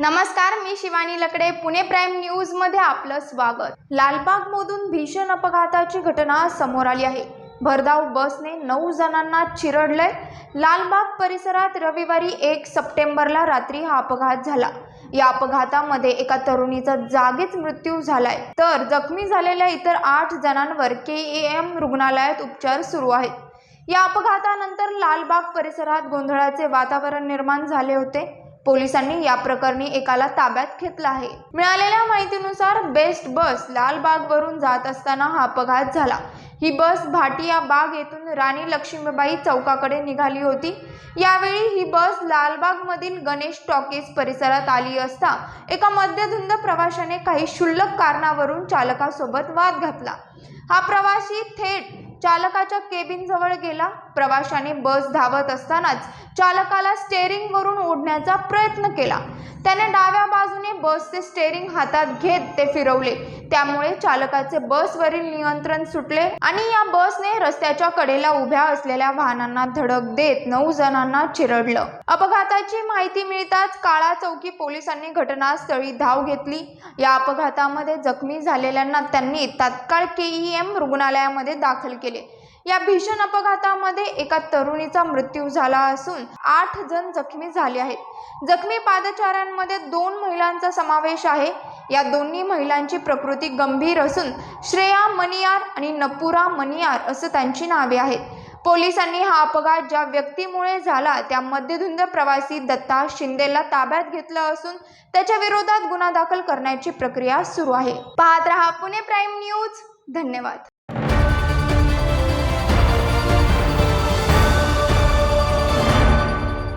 नमस्कार मी शिवानी लकडे. पुणे प्राईम न्यूजमध्ये आपलं स्वागत. लालबाग मधून भीषण अपघाताची घटना समोर आली आहे. भरधाव बसने नऊ जणांना चिरडलंय. लालबाग परिसरात रविवारी एक सप्टेंबरला रात्री हा अपघात झाला. या अपघातामध्ये एका तरुणीचा जागीच मृत्यू झालाय. तर जखमी झालेल्या इतर आठ जणांवर के एम रुग्णालयात उपचार सुरू आहेत. या अपघातानंतर लालबाग परिसरात गोंधळाचे वातावरण निर्माण झाले होते. पोलिसांनी या प्रकरणी एकाला ताब्यात घेतला आहे. मिळालेल्या माहितीनुसार बेस्ट बस लालबागवरून जात असताना हा अपघात झाला. ही बस भाटिया बाग येथून राणी लक्ष्मीबाई चौकाकडे निघाली होती. यावेळी ही बस लालबागमधील गणेश टॉकीज परिसरात आली असता एका मध्यधुंद प्रवाशाने काही क्षुल्लक कारणावरून चालकासोबत वाद घातला. हा प्रवासी थेट चालकाच्या केबिन जवळ गेला. प्रवाशाने बस धावत असतानाच चालकाला स्टेअरिंग वरून ओढण्याचा प्रयत्न केला. त्याने डाव्या बाजूने बसचे स्टेअरिंग हातात घेत ते फिरवले. त्यामुळे चालकाचे बसवरील नियंत्रण सुटले आणि या बसने रस्त्याच्या कडेला उभ्या असलेल्या वाहनांना धडक देत नऊ जणांना चिरडलं. अपघाताची माहिती मिळताच काळा चौकी पोलिसांनी घटनास्थळी धाव घेतली. या अपघातामध्ये जखमी झालेल्यांना त्यांनी तात्काळ केईएम रुग्णालयामध्ये दाखल केले. या भीषण अपघातामध्ये एका तरुणीचा मृत्यू झाला असून आठ जण जखमी झाले आहेत. जखमी पादचाऱ्यांमध्ये दोन महिलांचा समावेश आहे. या दोन्ही महिलांची प्रकृती गंभीर असून श्रेया मनियार आणि नपुरा मनियार असं त्यांची नावे आहेत. पोलिसांनी हा अपघात ज्या व्यक्तीमुळे झाला त्या मध्यधुंद प्रवासी दत्ता शिंदेला ताब्यात घेतलं असून त्याच्या विरोधात गुन्हा दाखल करण्याची प्रक्रिया सुरू आहे. पाहत रहा पुणे प्राईम न्यूज. धन्यवाद.